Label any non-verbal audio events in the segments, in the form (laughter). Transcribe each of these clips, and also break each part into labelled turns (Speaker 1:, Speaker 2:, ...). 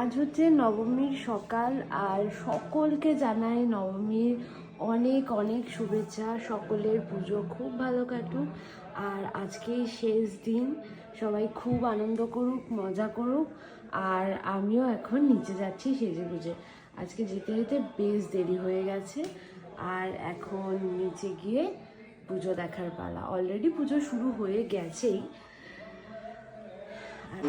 Speaker 1: আজ হচ্ছে নবমীর সকাল আর সকলকে জানাই নবমীর অনেক অনেক শুভেচ্ছা। সকলের পুজো খুব ভালো কাটুক আর আজকেই শেষ দিন। সবাই খুব আনন্দ করুক, মজা করুক আর আমিও এখন নিচে যাচ্ছি সেজে গুজে। আজকে যেতে যেতে বেশ দেরি হয়ে গেছে আর এখন নিচে গিয়ে পুজো দেখার পালা। অলরেডি পুজো শুরু হয়ে গেছেই। আর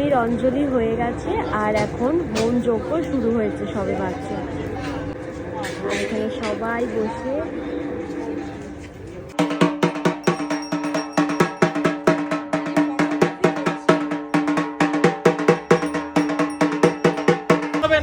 Speaker 1: নবমীর অঞ্জলি হয়ে গেছে আর এখন হোম যজ্ঞ শুরু হয়েছে সবে বাচ্চা। এখানে সবাই বসে
Speaker 2: হবে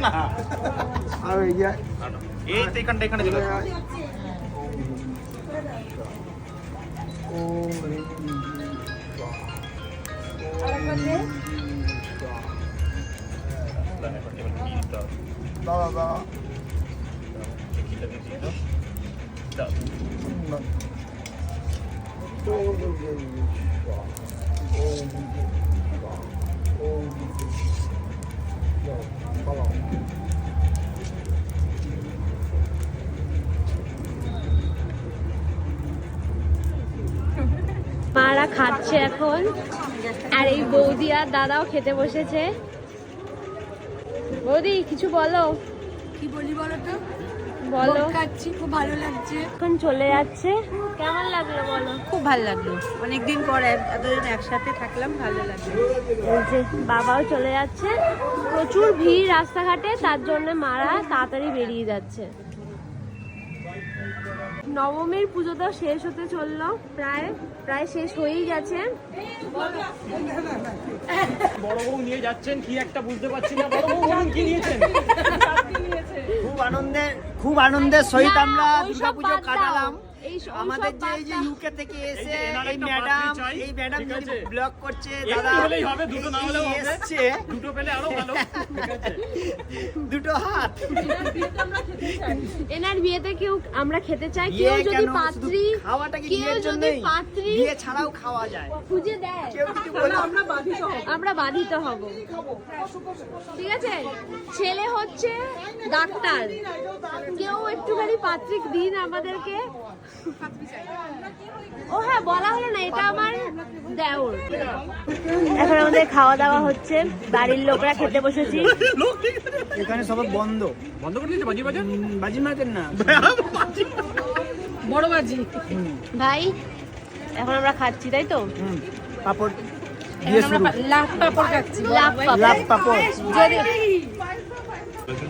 Speaker 3: দাদা
Speaker 1: খাচ্ছে এখন। আর এই বৌদি আর দাদাও খেতে বসেছে। বৌদি কিছু বলো?
Speaker 4: কি বলি বলো তো?
Speaker 1: বলো।
Speaker 4: খাচ্ছি খুব ভালো লাগছে।
Speaker 1: এখন চলে যাচ্ছে। কেমন লাগল বলো?
Speaker 4: খুব ভালো লাগল। অনেকদিন পর এতদিন একসাথে থাকলাম ভালো লাগল।
Speaker 1: যে বাবাও চলে যাচ্ছে। প্রচুর ভিড় রাস্তাঘাটে তার জন্য মারা তাড়াতাড়ি বেরিয়ে যাচ্ছে। নবমীর পুজো তো শেষ হতে চলল। প্রায় প্রায় শেষ হয়েই গেছে।
Speaker 2: বড় বউ নিয়ে যাচ্ছেন কি একটা বুঝতে পারছি না। বড় বউ বলুন কি নিয়েছেন?
Speaker 3: খুব আনন্দে খুব আনন্দের সহিত আমরা দুর্গাপুজো কাটালাম। আমাদের যে এই যে। ইউকে থেকে এসে
Speaker 2: এই
Speaker 3: ম্যাডাম এই ম্যাডাম ব্লগ করছে দাদা
Speaker 2: হলেই হবে, দুটো না হলেও হবে। দুটো পেলে আরও ভালো।
Speaker 3: দুটো হাত।
Speaker 1: এনার বিয়েতে কেউ আমরা খেতে চাই কেউ যদি পাত্রী
Speaker 3: খাওয়াটা কি
Speaker 1: কেউ
Speaker 3: বিয়ের
Speaker 1: যদি
Speaker 3: জন্যই?
Speaker 1: পাত্রী
Speaker 3: বিয়ে ছাড়াও খাওয়া যায়।
Speaker 1: খুঁজে দেয়।
Speaker 3: কেউ কিছু বলে
Speaker 1: আমরা বাধিত হব। ঠিক আছে? ছেলে হচ্ছে ডাক্তার। কেউ একটুখানি পাত্রিক দিন আমাদেরকে। ও হ্যাঁ বলা হলো না এটা আমার দেওর। এখন আমাদের খাওয়া দাওয়া হচ্ছে বাড়ির লোকরা খেতে বসেছি।
Speaker 3: এখানে সব বন্ধ।
Speaker 2: বন্ধ করে দিয়েছে বাজি বাজার
Speaker 3: বাজি মার্কেট না। (laughs)
Speaker 4: বড় বাজি।
Speaker 1: ভাই এখন আমরা খাচ্ছি তাই তো?
Speaker 3: হুম, পাপড়
Speaker 4: লাভ পাপড় খাচ্ছি।
Speaker 1: লাভ পাপড়
Speaker 3: লাভ পাপড়।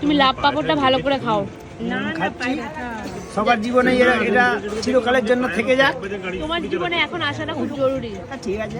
Speaker 1: তুমি লাভ পাপড়টা ভালো করে খাও।
Speaker 3: খাচ্ছি। সবার জীবনে এরা এটা চিরকালের জন্য থেকে যাক।
Speaker 1: তোমার জীবনে এখন আসাটা খুব জরুরি।
Speaker 3: ঠিক আছে।